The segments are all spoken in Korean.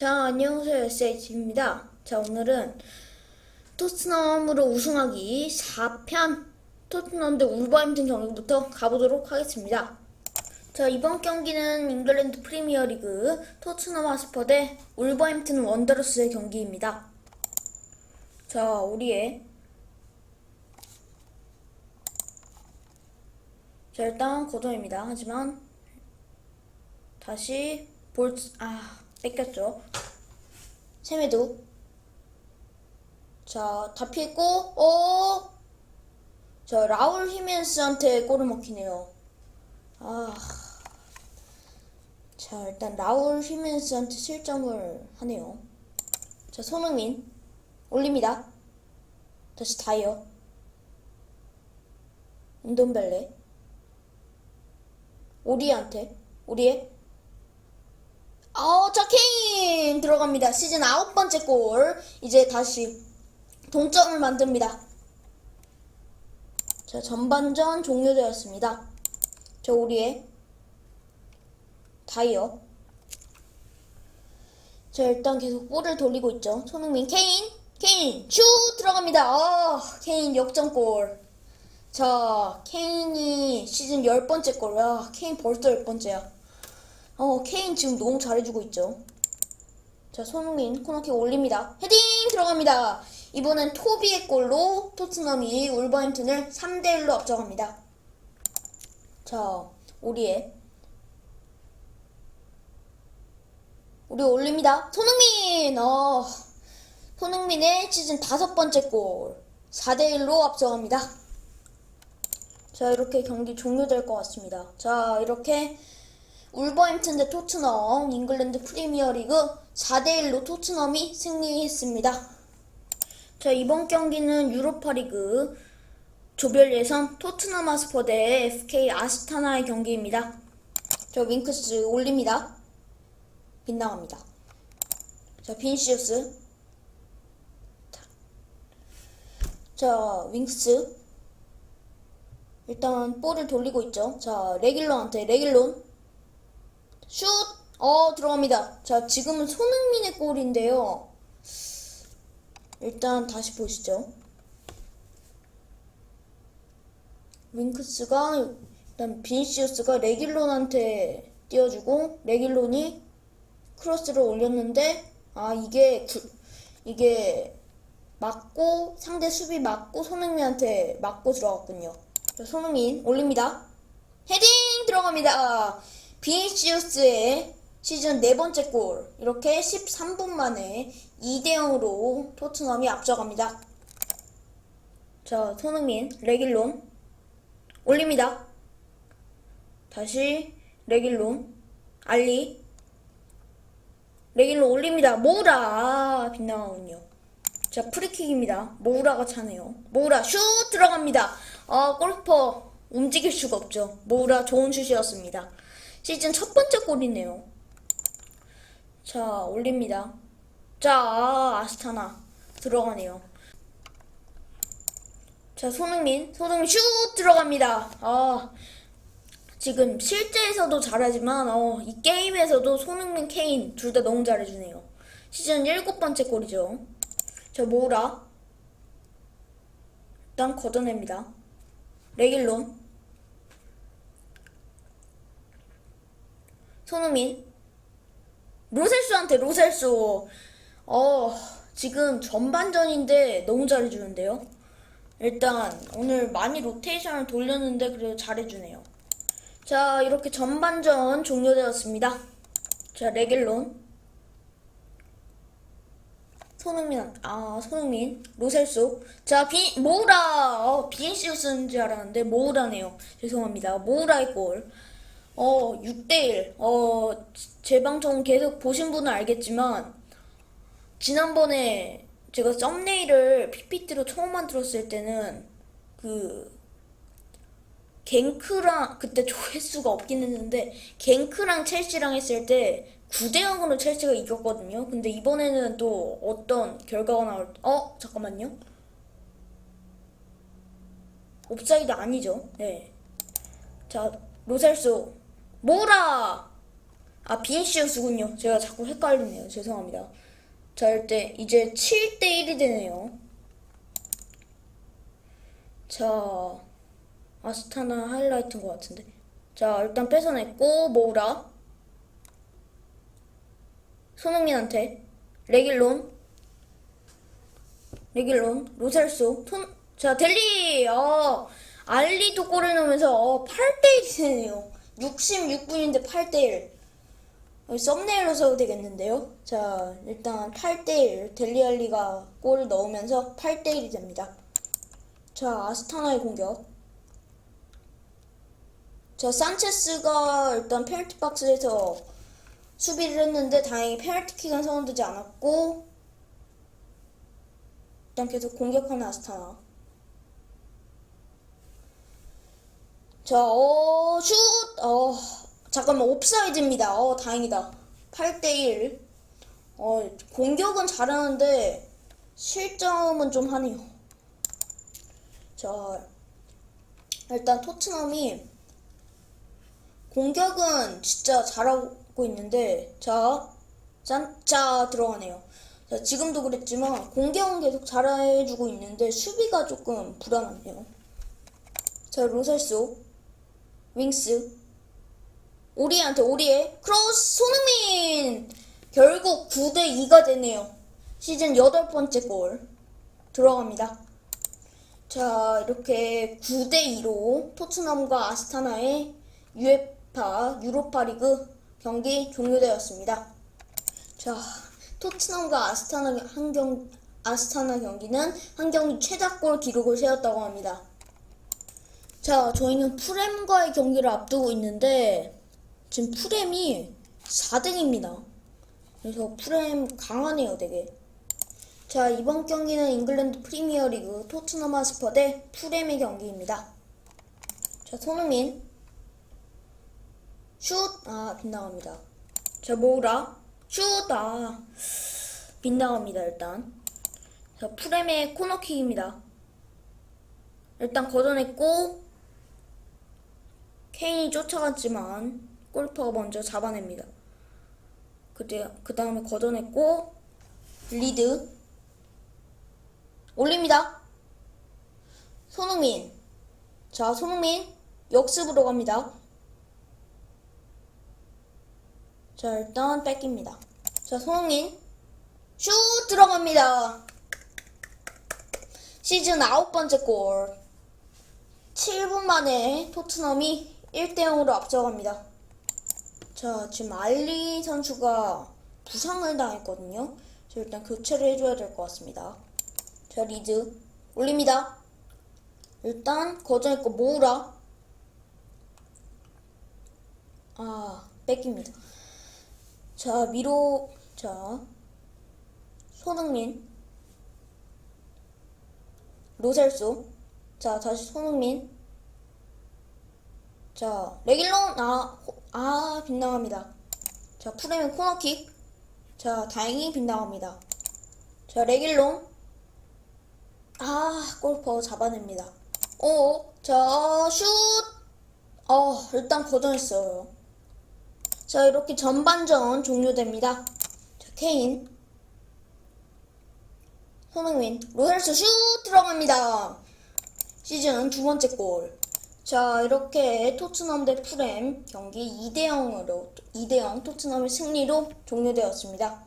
자, 안녕하세요. SH입니다. 자, 오늘은 토트넘으로 우승하기 4편 토트넘 대 울버햄튼 경기부터 가보도록 하겠습니다. 자, 이번 경기는 잉글랜드 프리미어리그 토트넘 하스퍼 대 울버햄튼 원더러스의 경기입니다. 자, 우리의 자, 일단 거동입니다. 하지만 다시 볼, 아, 뺏겼죠. 세메도. 자, 다 피했고, 어! 자, 라울 히멘스한테 골을 먹히네요. 아. 자, 일단 라울 히멘스한테 실점을 하네요. 자, 손흥민. 올립니다. 다시 다이어. 운동벨레. 오리한테. 오리에. 어, 자, 케인 들어갑니다. 시즌 아홉 번째 골. 이제 다시 동점을 만듭니다. 자, 전반전 종료되었습니다. 자, 우리의 다이어. 자, 일단 계속 볼을 돌리고 있죠. 손흥민, 케인, 케인, 슛 들어갑니다. 어, 케인 역전골. 자, 케인이 시즌 열 번째 골. 와, 케인 벌써 열 번째야. 어, 케인 지금 너무 잘해주고 있죠. 자, 손흥민 코너킥 올립니다. 헤딩 들어갑니다. 이번엔 토비의 골로 토트넘이 울버햄튼을 3대1로 앞서갑니다. 자, 우리의 우리 올립니다. 손흥민! 어, 손흥민의 시즌 다섯 번째 골. 4대1로 앞서갑니다. 자, 이렇게 경기 종료될 것 같습니다. 자, 이렇게 울버햄튼 대 토트넘 잉글랜드 프리미어리그 4대1로 토트넘이 승리했습니다. 자, 이번 경기는 유로파리그 조별 예선 토트넘 아스퍼 대 FK 아스타나의 경기입니다. 저 윙크스 올립니다. 빗나갑니다. 자, 빈시우스. 자, 윙크스. 일단 볼을 돌리고 있죠. 자, 레길론한테 레길론. 슛! 어, 들어갑니다. 자, 지금은 손흥민의 골인데요. 일단 다시 보시죠. 윙크스가, 일단 비니시우스가 레길론한테 띄워주고, 레길론이 크로스를 올렸는데, 아, 이게, 구, 이게, 맞고, 상대 수비 맞고, 손흥민한테 맞고 들어갔군요. 자, 손흥민 올립니다. 헤딩 들어갑니다. 비니시우스의 시즌 네 번째 골. 이렇게 13분 만에 2대 0으로 토트넘이 앞서갑니다. 자, 손흥민, 레길론. 올립니다. 다시, 레길론. 알리. 레길론 올립니다. 모우라. 아, 빗나가군요. 자, 프리킥입니다. 모우라가 차네요. 모우라 슛 들어갑니다. 아, 골키퍼 움직일 수가 없죠. 모우라 좋은 슛이었습니다. 시즌 첫 번째 골이네요. 자, 올립니다. 자, 아, 아스타나 들어가네요. 자, 손흥민, 손흥민 슛 들어갑니다. 아, 지금 실제에서도 잘하지만 어, 이 게임에서도 손흥민, 케인 둘 다 너무 잘해주네요. 시즌 일곱 번째 골이죠. 자, 모우라 일단 걷어냅니다. 레길론 손흥민? 로셀수한테 로셀수. 어 지금 전반전인데 너무 잘해주는데요? 일단 오늘 많이 로테이션을 돌렸는데 그래도 잘해주네요. 자 이렇게 전반전 종료되었습니다. 자 레길론. 손흥민 아 손흥민 로셀수. 자비 모우라. 어, 비엔시우스인 줄 알았는데 모우라네요. 죄송합니다. 모우라의 골 어, 6대1. 어, 제 방송 계속 보신 분은 알겠지만, 지난번에 제가 썸네일을 PPT로 처음 만들었을 때는, 그, 갱크랑, 그때 조회수가 없긴 했는데, 갱크랑 첼시랑 했을 때, 9대0으로 첼시가 이겼거든요. 근데 이번에는 또 어떤 결과가 나올, 어? 잠깐만요. 옵사이드 아니죠. 네. 자, 로셀수. 모라! 아, 비니시우스군요. 제가 자꾸 헷갈리네요. 죄송합니다. 자, 일단 이제 7대1이 되네요. 자, 아스타나 하이라이트인 것 같은데. 자, 일단 뺏어냈고, 모으라. 손흥민한테. 레길론. 레길론. 로셀소. 톤, 자, 델리. 어, 알리도 골을 넣으면서, 어, 8대1이 되네요. 66분인데 8대1. 썸네일로 써도 되겠는데요. 자, 일단 8대1. 델리알리가 골을 넣으면서 8대1이 됩니다. 자, 아스타나의 공격. 자, 산체스가 일단 페널티 박스에서 수비를 했는데 다행히 페널티킥은 선언되지 않았고 일단 계속 공격하는 아스타나. 자, 어, 슛! 어, 잠깐만, 옵사이드입니다. 어, 다행이다. 8대1. 어, 공격은 잘하는데 실점은 좀 하네요. 자, 일단 토트넘이 공격은 진짜 잘하고 있는데, 자, 짠, 자, 들어가네요. 자, 지금도 그랬지만, 공격은 계속 잘해주고 있는데, 수비가 조금 불안하네요. 자, 로셀소, 윙스, 오리한테 오리에, 크로스, 손흥민! 결국 9대 2가 되네요. 시즌 여덟 번째 골. 들어갑니다. 자, 이렇게 9대 2로 토트넘과 아스타나의 UEFA 유로파 리그 경기 종료되었습니다. 자, 토트넘과 아스타나 한 경, 아스타나 경기는 한 경기 최다골 기록을 세웠다고 합니다. 자, 저희는 프렘과의 경기를 앞두고 있는데 지금 프렘이 4등입니다. 그래서 프렘 강하네요, 되게. 자, 이번 경기는 잉글랜드 프리미어리그 토트넘 하스퍼 대 풀엠의 경기입니다. 자, 손흥민. 슛! 아, 빗나갑니다. 자, 모으라. 슛! 아, 빗나갑니다, 일단. 자, 풀엠의 코너킥입니다. 일단 걷어냈고, 케인이 쫓아갔지만, 골퍼가 먼저 잡아냅니다. 그때, 그 다음에 걷어냈고, 리드. 올립니다. 손흥민. 자, 손흥민. 역습으로 갑니다. 자, 일단 뺏깁니다. 자, 손흥민. 슛 들어갑니다. 시즌 아홉 번째 골. 7분 만에 토트넘이 1대0으로 앞서갑니다. 자, 지금 알리 선수가 부상을 당했거든요. 저 일단 교체를 해줘야 될 것 같습니다. 자, 리드. 올립니다. 일단, 거저있고 모으라. 아, 뺏깁니다. 자, 미로, 자, 손흥민. 로셀소. 자, 다시 손흥민. 자, 레길론. 아, 호- 아, 빗나갑니다. 자, 프레면 코너킥. 자, 다행히 빗나갑니다. 자, 레길론. 아, 골퍼 잡아냅니다. 오, 자, 슛! 어, 일단 거절했어요. 자, 이렇게 전반전 종료됩니다. 자, 케인. 손흥민. 로셀스 슛! 들어갑니다. 시즌 두 번째 골. 자, 이렇게 토트넘 대 풀엠 경기 2대0으로, 2대0 토트넘의 승리로 종료되었습니다.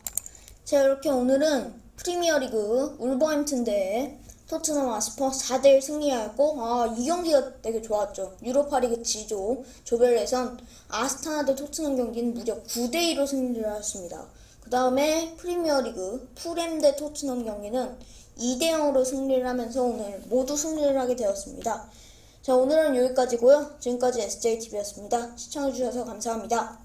자, 이렇게 오늘은 프리미어 리그 울버햄튼 대 토트넘 아스퍼 4대1 승리하였고, 아, 이 경기가 되게 좋았죠. 유로파 리그 G조 조별예선 아스타나 대 토트넘 경기는 무려 9대2로 승리를 하였습니다. 그 다음에 프리미어 리그 풀엠 대 토트넘 경기는 2대0으로 승리를 하면서 오늘 모두 승리를 하게 되었습니다. 자, 오늘은 여기까지고요. 지금까지 SJTV였습니다. 시청해주셔서 감사합니다.